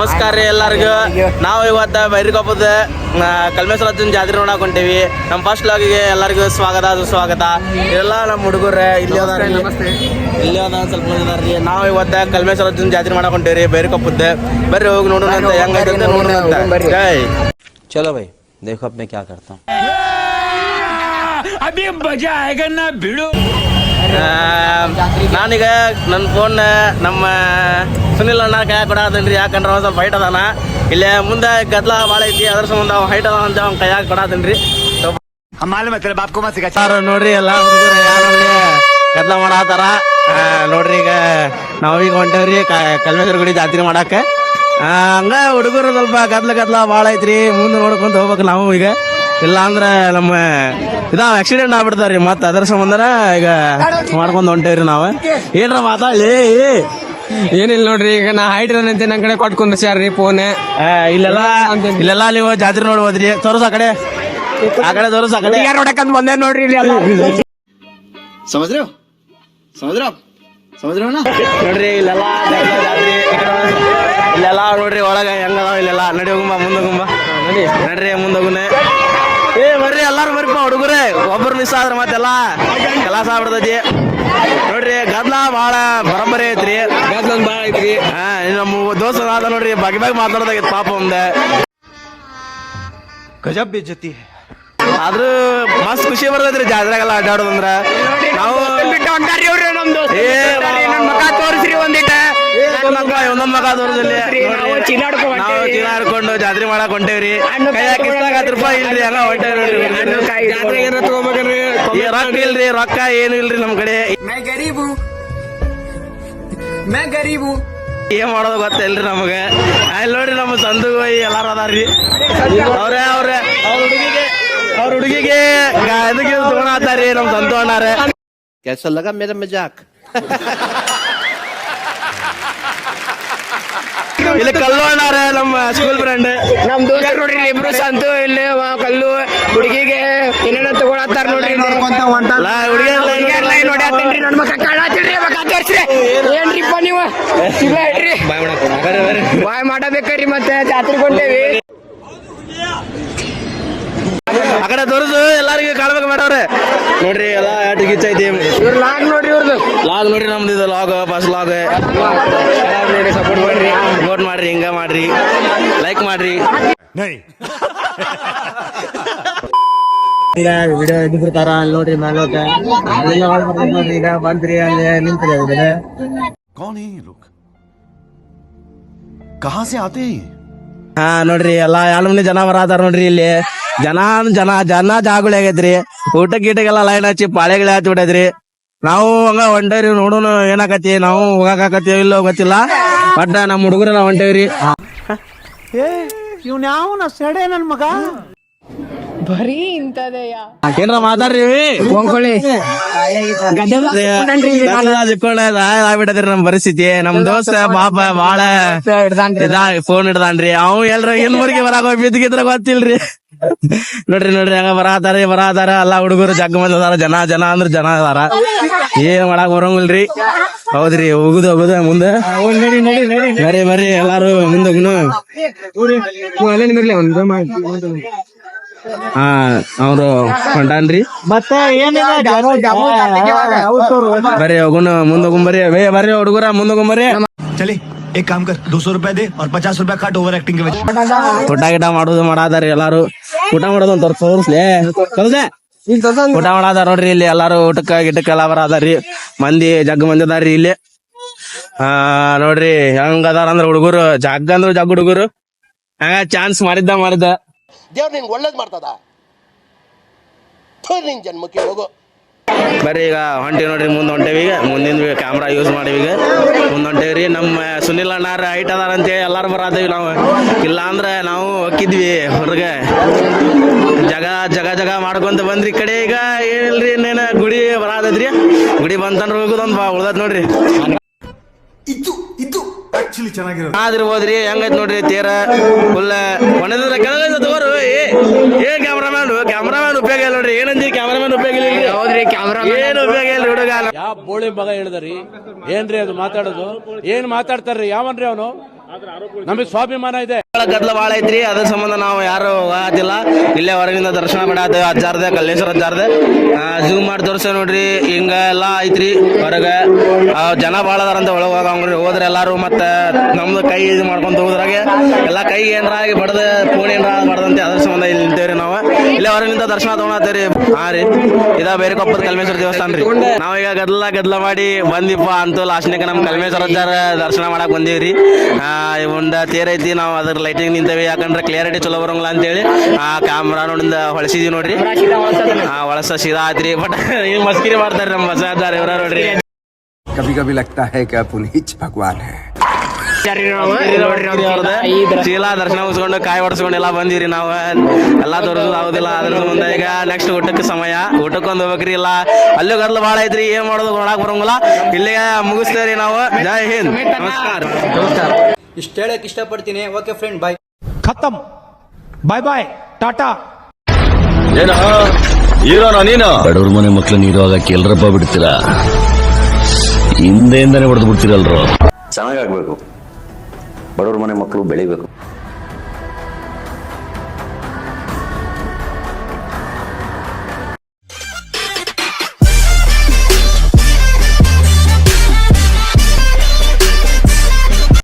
ನಮಸ್ಕಾರ ರೀ ಎಲ್ಲರಿಗೂ ನಾವು ಇವತ್ತ ಬೈರಿಕೊಪ್ಪದ ಕಲ್ಮೇಶ್ವರಜ್ಜನ ಜಾತ್ರೆ ನೋಡಕ್ ಹೊಂಟೀವಿ ನಮ್ಮ ಫಸ್ಟ್ ಲಾಗಿಗೆ ಎಲ್ಲರಿಗೂ ಸ್ವಾಗತ ಸುಸ್ವಾಗತ ಎಲ್ಲ ನಮ್ಮ ಹುಡುಗರೇ ಇಲ್ಲಿ ಅದಾರ ಇಲ್ಲಿ ಅದ ಸ್ವಲ್ಪ ಮಂದಿ ಅದಾರ ರೀ ನಾವು ಇವತ್ತ ಕಲ್ಮೇಶ್ವರಜ್ಜನ ಜಾತ್ರೆ ಮಾಡಕ್ ಹೊಂಟೀವಿ ಬೈರಿಕೊಪ್ಪದ ಬರ್ರಿ ಹೋಗಿ ನೋಡೋಣ ಅಂತ ಹೆಂಗೈತೆ ಅಂತ ನೋಡೋಣ ಅಂತ ಜೈ चलो भाई देखो अब मैं क्या करता हूँ ಆ, ನಾನೀಗ ನನ್ನ ಫೋನ್ ನಮ್ಮ ಸುನಿಲ್ ಅಣ್ಣ ಕೈ ಕೊಡಾದನ್ರಿ ಯಾಕಂದ್ರೆ ಸ್ವಲ್ಪ ಹೈಟ್ ಅದಾನ. ಇಲ್ಲೇ ಮುಂದೆ ಗದ್ಲ ಭಾಳ ಐತಿ ಅದ್ರ ಸಂಬಂಧ ಅವ ಹೈಟ್ ಅದಾವ ಅಂತ ಅವ್ನ ಕೈಯಾಗ ಕೊಡಾದನ್ರಿ ನೋಡ್ರಿ ಎಲ್ಲ ಹುಡುಗರು ಯಾರೇ ಗದ್ಲ ಮಾಡಾತಾರ. ನೋಡ್ರಿ ಈಗ ನಾವೀಗ ಹೊಂಟೇವ್ರಿ ಕಲ್ಮೇಶ್ವರ ಗುಡಿ ಜಾತ್ರೆ ಮಾಡಕ್ಕೆ ಹಂಗ ಹುಡುಗರು ಸ್ವಲ್ಪ ಗದ್ಲ ಗದ್ಲ ಭಾಳ ಐತ್ರಿ ಮುಂದೆ ನೋಡ್ಕೊಂತ ಹೋಗ್ಬೇಕು ನಾವು ಈಗ. ಇಲ್ಲ ಅಂದ್ರೆ ನಮ್ಮ ಇದ ಆಕ್ಸಿಡೆಂಟ್ ಆಗ್ಬಿಡ್ತಾವ್ರಿ ಮತ್ತೆ ಅದರ ಸಂಬಂಧನ ಈಗ ಮಾಡ್ಕೊಂಡು ಹೊಂಟೇವ್ರಿ ನಾವು. ಏನ್ರ ಮಾತಾಡಿ ಏನಿಲ್ಲ ನೋಡ್ರಿ ಈಗ ನಾ ಹೈಟ್ ಅಂತ ನನ್ನ ಕಡೆ ಕೊಟ್ಟು ರೀ ಫೋನ್ ಇಲ್ಲೆಲ್ಲ ಇಲ್ಲೆಲ್ಲ ನೀವು ಜಾತ್ರೆ ನೋಡಿ ಹೋದ್ರಿ. ಆ ಕಡೆ. ಆ ಕಡೆ ತೋರ್ಸ ಆ ಕಡೆ. ಯಾರು ನೋಡಕ್ಕಂತ ಬಂದೆ ನೋಡ್ರಿ ಇಲ್ಲಿ ಎಲ್ಲ. ಸಮುದ್ರ ನೋಡ್ರಿ ಇಲ್ಲೆಲ್ಲ ಇಲ್ಲೆಲ್ಲ ನೋಡ್ರಿ ಒಳಗೆ ಹೆಂಗದಾವ ಇಲ್ಲೆಲ್ಲ. ನಡಿ ಹೋಗುಂಬ ಮುಂದೆ ಹೋಗುಂಬ. ನಡಿ. ನಡ್ರಿ ಮುಂದೆ ಹೋಗುನೆ. ಏ ಬರ್ರಿ ಎಲ್ಲಾರು ಬರ್ರಿಪ್ಪ ಹುಡುಗರೆ. ಒಬ್ರು ಮಿಸ್ ಆದ್ರೆ ಮತ್ತೆಲ್ಲ ಕೆಲಸ ಆಗ್ಬಿಡ್ತೈತಿ. ನೋಡ್ರಿ ಗದ್ಲ ಬಹಳ ಬರಂಬರಿ ಐತ್ರಿ. ಐತ್ರಿ. ಹಾ ನಮ್ಮ ದೋಸ್ತ ಆದ ನೋಡ್ರಿ ಬಾಗಿ ಬಾಗಿ ಮಾತಾಡ್ದಾಗೈತಿ ಪಾಪ ಒಂದೆ ಗಜಬ್ ಜೊತಿ. ಆದ್ರೂ ಮಸ್ತ್ ಖುಷಿ ಬರ್ತೈತ್ರಿ ಜಾತ್ರೆಗೆಲ್ಲ ಅಡ್ಡಾಡೋದಂದ್ರ. ನಾವು ಬಿಟ್ಟು ಹೊಂಟಾರಿ ಅವ್ರಿ ನಮ್ ತೋರಿಸ್ರಿ ಒಂದಿಟ್ಟ ನಾವು ಚೀನಾ ನಾವು ಹಿಡ್ಕೊಂಡು ಜಾತ್ರೆ ಮಾಡಕ್ ಹೊಂಟೇವ್ರಿ. ರೂಪಾಯಿ ಇಲ್ರಿ ಹಂಗ ಹೊಂಟೇವ್ ರೊಕ್ಕ ಇಲ್ರಿ ರೊಕ್ಕ ಏನು ಇಲ್ರಿ ನಮ್ ಕಡೆ. ಗರೀಬು. ಏನ್ ಮಾಡೋದು ಗೊತ್ತಿಲ್ರಿ ನಮಗ. ಅಲ್ಲಿ ನೋಡ್ರಿ ನಮ್ಮ ಸಂದು ಎಲ್ಲಾರು ಅದಾರ್ರಿ. ಅವ್ರೇ ಅವ್ರೆ ಅವ್ರ ಹುಡುಗಿಗೆ ಅವ್ರ ಹುಡುಗಿಗೆ ಇದಕ್ಕೆ ತಗೊಂಡ್ ನಮ್ ಸಂತು ಅಣ್ಣಾರೆ. ಕೆಲಸ ಲಗ ಮಜಾಕ್. ಇಲ್ಲಿ ಕಲ್ಲು ಅಣ್ಣಾರ ನಮ್ಮ ಸ್ಕೂಲ್ ಫ್ರೆಂಡ್ ನಮ್ ದೋಸ್ತ ನೋಡ್ರಿ ಇಲ್ಲಿ ಇಬ್ರು ಸಂತು ಇಲ್ಲಿ ಅವ ಕಲ್ಲು. ಹುಡುಗಿಗೆ ಏನೇನ ತಗೊಳತ್ತಾರ ನೋಡ್ರಿ. ಹುಡುಗಿ ನೋಡಿ ಆತೇನ್ರಿ ನನ್ ಮಕ್ಕ ಕಾಣತ್ತೀರಿ ಮಕ್ಕ ತೋರ್ಸ್ರಿ ಏನ್ರಿಪ್ಪ ನೀವು? ಇಲ್ಲ ಹೇಳ್ರಿ ಬಾಯ್ ಮಾಡಬೇಕ್ರಿ ಮತ್ತೆ ಜಾತ್ರೆ ಕೊಂಡೇವಿ ಆ ಕಡೆ ತೋರಿಸು ಎಲ್ಲರಿಗೂ ಕಾಣ್ಬೇಕು ಮಾಡವ್ರೆ ನೋಡ್ರಿ ಎಲ್ಲ ಆಟ ಗಿಚ್ ಐತಿ ಇವ್ರ ಲಾಗ್ ನೋಡ್ರಿ ಇವ್ರದ್ದು ಲಾಗ್ ನೋಡ್ರಿ ನಮ್ದು ಇದು ಲಾಗ್ ಫಸ್ಟ್ ಲಾಗ್ ನೋಡಿ ಸಪೋರ್ಟ್ ಮಾಡ್ರಿ ಸಪೋರ್ಟ್ ಮಾಡ್ರಿ ಹಿಂಗ ಮಾಡ್ರಿ ಲೈಕ್ ಮಾಡ್ರಿ नहीं ಈಗ ವಿಡಿಯೋ ಇದು ಬಿಡ್ತಾರ ಅಲ್ಲಿ ನೋಡ್ರಿ ಮೇಲೆ ನೋಡ್ರಿ ಈಗ ಬಂದ್ರಿ ಅಲ್ಲಿ ನಿಂತ್ರಿ कौन है ये लोग कहाँ से आते हैं ये? ಹಾ, ನೋಡ್ರಿ, ಎಲ್ಲಾ ಮಂದಿ ಜನ ಬರತಾರ ನೋಡ್ರಿ ಇಲ್ಲಿ. ಜನ ಜನ ಜನ ಜಾಗುಳಿ ಆಗೈತ್ರಿ. ಊಟ ಗೀಟಗೆಲ್ಲ ಲೈನ್ ಹಚ್ಚಿ ಪಾಳೆಗಳೇ ಹಚ್ಚಿ ಬಿಡೈತ್ರಿ. ನಾವು ಹಂಗ ಹೊಂಟೇವ್ರಿ ನೋಡೋಣ ಏನಾಕತಿ ನಾವು ಹೋಗಾಕತ್ತೀವಿ ಇಲ್ಲೋ ಗೊತ್ತಿಲ್ಲ. ಬಟ್ ನಮ್ಮ ಹುಡುಗರೆಲ್ಲ ಹೊಂಟೇವ್ರಿ. ಬರೀ ಇಂಥದೆಯ? ಏನ್ರ ಮಾತಾಡ್ರಿ? ಕೊಂಕೊಳ್ಳಿ ಆಗ್ಬಿಟ್ಟದ್ರಿ ನಮ್ ಪರಿಸ್ಥಿತಿ. ನಮ್ ದೋಸ್ತ ಪಾಪ ಬಾಳ ಫೋನ್ ಹಿಡ್ದಾನ್ರಿ. ಅವ್ ಎಲ್ರ ಏನ್ ಮುರ್ಗಿ ಬರಾಕ ಹೋಗಿ ಬಿದ್ದಿಗಿದ್ರ ಗೊತ್ತಿಲ್ರಿ. ನೋಡ್ರಿ ನೋಡ್ರಿ ಹಂಗ ಬರಾತಾರ ಬರಾತಾರ. ಎಲ್ಲಾ ಹುಡುಗರು ಜಗ್ ಮಂದಿ ಅದಾರ. ಜನ ಜನ ಅಂದ್ರ ಜನ ಅದಾರ. ಏನ್ ಮಾಡಾಕ್ ಬರಂಗಿಲ್ರಿ? ಹೌದ್ರಿ ಹೋಗುದ ಹೋಗುದ ಮುಂದೆ. ಬರ್ರಿ ಬರ್ರಿ ಎಲ್ಲಾರು ಮುಂದೆ ಹೋಗುನು ಹಾ ಅವ್ರು ಹೊಂಟಾನ್ರಿ. ಮತ್ತೆ ಬರ್ರಿ ಹೋಗುನ ಮುಂದ್ ವೇ ಬೇ ಬರ್ರಿ ಹುಡುಗರ ಮುಂದ್ ಚಲಿ ಏ ಕಾಮ್ ಕರ್ ದೋ ರೂಪಾಯಿ ದೇ ಅವ್ರ ಪಚಾಸ್ ರೂಪಾಯಿ ಕಟ್ ಓವರ್ ಆಕ್ಟಿಂಗ್ ಊಟ ಗಿಟ ಮಾಡೋದು ಮಾಡಾದಾರ ಎಲ್ಲಾರು. ಊಟ ಮಾಡೋದು ಅಂತ ತೋರಿಸ್ಲೇ. ಊಟ ಮಾಡಾದಾರ ನೋಡ್ರಿ ಇಲ್ಲಿ ಎಲ್ಲಾರು ಊಟಕ್ಕ ಗಿಟಕ್ಕ ಎಲ್ಲ ಬರಾದಾರ್ರಿ. ಮಂದಿ ಜಗ್ ಮಂದಿ ಅದಾರಿ ಇಲ್ಲಿ. ಆ ನೋಡ್ರಿ ಹೆಂಗ ಅದಾರ ಅಂದ್ರ ಹುಡುಗರು. ಜಗ್ ಅಂದ್ರ ಜಗ್ ಹುಡುಗರು. ಹಂಗ ಚಾನ್ಸ್ ಮಾಡಿದ್ದ ಮಾಡಿದ್ದ. ದೇವ್ರು ನಿನ್ಗೆ ಒಳ್ಳೇದು ಮಾಡ್ತದ? ನಿನ್ ಜನ್ಮಕ್ಕೆ ಹೋಗು. ಬರ್ರಿ ಈಗ ಹೊಂಟಿ ನೋಡ್ರಿ ಮುಂದೆ ಹೊಂಟೇವಿ ಈಗ. ಮುಂದಿನ ಕ್ಯಾಮ್ರಾ ಯೂಸ್ ಮಾಡೀವಿ ಈಗ. ಮುಂದೆ ಹೊಂಟೇವ್ರಿ ನಮ್ಮ ಸುನಿಲ್ ಅಣ್ಣಾರ ಹೈಟ್ ಅದಾರ ಅಂತೇಳಿ ಎಲ್ಲಾರು ಬರಾದೇವಿ ನಾವು. ಇಲ್ಲ ಅಂದ್ರೆ ನಾವು ಹೊಕ್ಕಿದ್ವಿ ಹೊರಗೆ. ಜಗ ಜಗ ಜಗ ಮಾಡ್ಕೊಂತ ಬಂದ್ರಿ ಕಡೆ ಈಗ. ಏನಿಲ್ರಿ ಇನ್ನೇನ ಗುಡಿ ಬರತೈತ್ರಿ ಗುಡಿ ಬಂತಂದ್ರೆ ಹೋಗುದೊಂದ್ ಬಾ ಉಳ್ದತ್ ನೋಡ್ರಿ. ಇತ್ತು ಇದು ಆಕ್ಚುಲಿ ಚೆನ್ನಾಗಿರೋದು. ಆದಿರ್ಬೋದ್ರಿ ಹೆಂಗೈತ್ ನೋಡ್ರಿ ತೀರ? ಫುಲ್ಲ ಒಣದ್ರ ಕೆಳಗೈತೆ ತಗೋರು ಏ ಏ ಕ್ಯಾಮ್ರಾಮ್ಯಾನ್ ಕ್ಯಾಮ್ರಾಮ್ಯಾನ್ ಉಪಯೋಗ ಇಲ್ಲ ನೋಡ್ರಿ ಏನಂದಿ ಕ್ಯಾಮ್ರಾಮ್ಯಾನ್ ಉಪಯೋಗ ಇಲ್ಲ ಇಲ್ಲಿ. ಹೌದ್ರಿ ಕ್ಯಾಮ್ರಾ ಏನು ಉಪಯೋಗ ಇಲ್ಲ ಹುಡುಗ. ಯಾವ ಬೋಳಿ ಮಗ ಹೇಳಿದ್ರಿ? ಏನ್ರಿ ಅದು ಮಾತಾಡೋದು? ಏನ್ ಮಾತಾಡ್ತಾರ್ರಿ? ಯಾವನ್ರಿ ಅವನು? ನಮಗೆ ಸ್ವಾಭಿಮಾನ ಇದೆ. ಬಹಳ ಗದ್ದಲ ಬಾಳ ಐತ್ರಿ ಅದ್ರ ಸಂಬಂಧ ನಾವು ಯಾರು ಇಲ್ಲೇ ಹೊರಗಿಂದ ದರ್ಶನ ಮಾಡಾದ ಅಜ್ಜಾರ್ದೆ, ಕಲ್ಲೇಶ್ವರ ಅಜ್ಜಾರ್ದೆ. ಜೂಮ್ ಮಾಡಿ ತೋರಿಸ ನೋಡ್ರಿ. ಹಿಂಗ ಎಲ್ಲ ಐತ್ರಿ ಹೊರಗ. ಜನ ಬಾಳ ಅದಾರಂತ ಒಳಗ ಹೋಗಂಗ್ರಿ. ಹೋದ್ರೆ ಎಲ್ಲಾರು ಮತ್ತೆ ನಮ್ದು ಕೈ ಇದು ಮಾಡ್ಕೊಂತ ಹೋದ್ರಾಗೆ ಎಲ್ಲ ಕೈ ಏನ್ರ ಆಗಿ ಬಡದ ಫೋನ್ ಏನ್ರ ಬಡದಂತೆ ಅದ್ರ ಸಂಬಂಧ ಇಲ್ಲಿ ನಿಂತೇವ್ರಿ ನಾವು. ಇಲ್ಲೇ ಹೊರಗಿಂದ ದರ್ಶನ ತಗೊಂಡ್ರಿ ಹಾ ರೀ. ಇದ ಬೇರೆ ಕೊಪ್ಪದ ಕಲ್ಮೇಶ್ವರ ದೇವಸ್ಥಾನ ರೀ. ನಾವೀಗ ಗದ್ಲ ಗದ್ಲ ಮಾಡಿ ಬಂದಿಪ್ಪ ಅಂತೂ ಲಾಸ್ಟ್ನಾಗ ನಮ್ ಕಲ್ಮೇಶ್ವರ ಅಜ್ಜಾರ ದರ್ಶನ ಮಾಡಕ್ ಬಂದೀವ್ರಿ. ಒಂದ ತೇರ್ ಐತಿ. ನಾವು ಅದ್ರ ಲೈಟಿಂಗ್ ನಿಂತೇವಿ. ಯಾಕಂದ್ರೆ ಕ್ಲಿಯರಿಟಿ ಚಲೋ ಬರಂಗಿಲ್ಲ ಅಂತೇಳಿ. ಆ ಕ್ಯಾಮ್ರಾ ಇಮ್ರಾನೋಡಿಂದ ಹೊಳಸಿದೀವಿ ನೋಡ್ರಿ. ಹಾ ಹೊಳಸ ಸೀದಾ ಆತ್ರಿ ಬಟ್ ಏನ್ ಮಸ್ಕಿರಿ ಮಾಡ್ತಾರೆ ನಮ್ಮ ಬಸಾದಾರ ಇವ್ರ ನೋಡ್ರಿ. ಕಭಿ ಕಭಿ ಲಗ್ತಾ ಹೇ ಕ್ಯಾ ಪುನೀಚ್ ಭಗವಾನ್ ಹೇ. ಚೀಲ ದರ್ಶನ ಉಸ್ಕೊಂಡು ಕಾಯಿ ಹೊಡ್ಸ್ಕೊಂಡು ಎಲ್ಲ ಬಂದಿರಿ ನಾವು. ಎಲ್ಲ ದೊರದು ಆಗುದಿಲ್ಲ ಅದ್ರ ಮುಂದೆ ಈಗ ನೆಕ್ಸ್ಟ್ ಊಟಕ್ಕೆ ಸಮಯ. ಊಟಕ್ಕೊಂದು ಹೋಗ್ಬೇಕ್ರಿ ಇಲ್ಲ. ಅಲ್ಲೂ ಗದ್ಲ ಬಾಳ ಐತ್ರಿ ಏನ್ ಮಾಡೋದು ನೋಡಕ್ ಬರಂಗಿಲ್ಲ. ಇಲ್ಲಿಗೆ ಮುಗಿಸ್ತೇವ್ರಿ ನಾವು. ಜೈ ಹಿಂದ್. ನಮಸ್ಕಾರ. ನಮಸ್ಕಾರ. ಇಷ್ಟ ಹೇಳಕ್ ಇಷ್ಟಪಡ್ತೀನಿ. ಓಕೆ ಫ್ರೆಂಡ್ ಬಾಯ್ ಖತಮ್. ಬಾಯ್ ಬಾಯ್ ಟಾಟಾ ಬಡವ್ರ ಮನೆ ಮಕ್ಳನ್ನ ಇರುವಾಗ ಎಲ್ರಪ್ಪ ಬಿಡ್ತೀರಾ? ಹಿಂದೆಯಿಂದಾನೆ ಹೊಡೆದು ಬಿಡ್ತೀರಲ್ರು? ಚೆನ್ನಾಗಾಗಬೇಕು. ಬಡವ್ರ ಮನೆ ಮಕ್ಕಳು ಬೆಳಿಬೇಕು.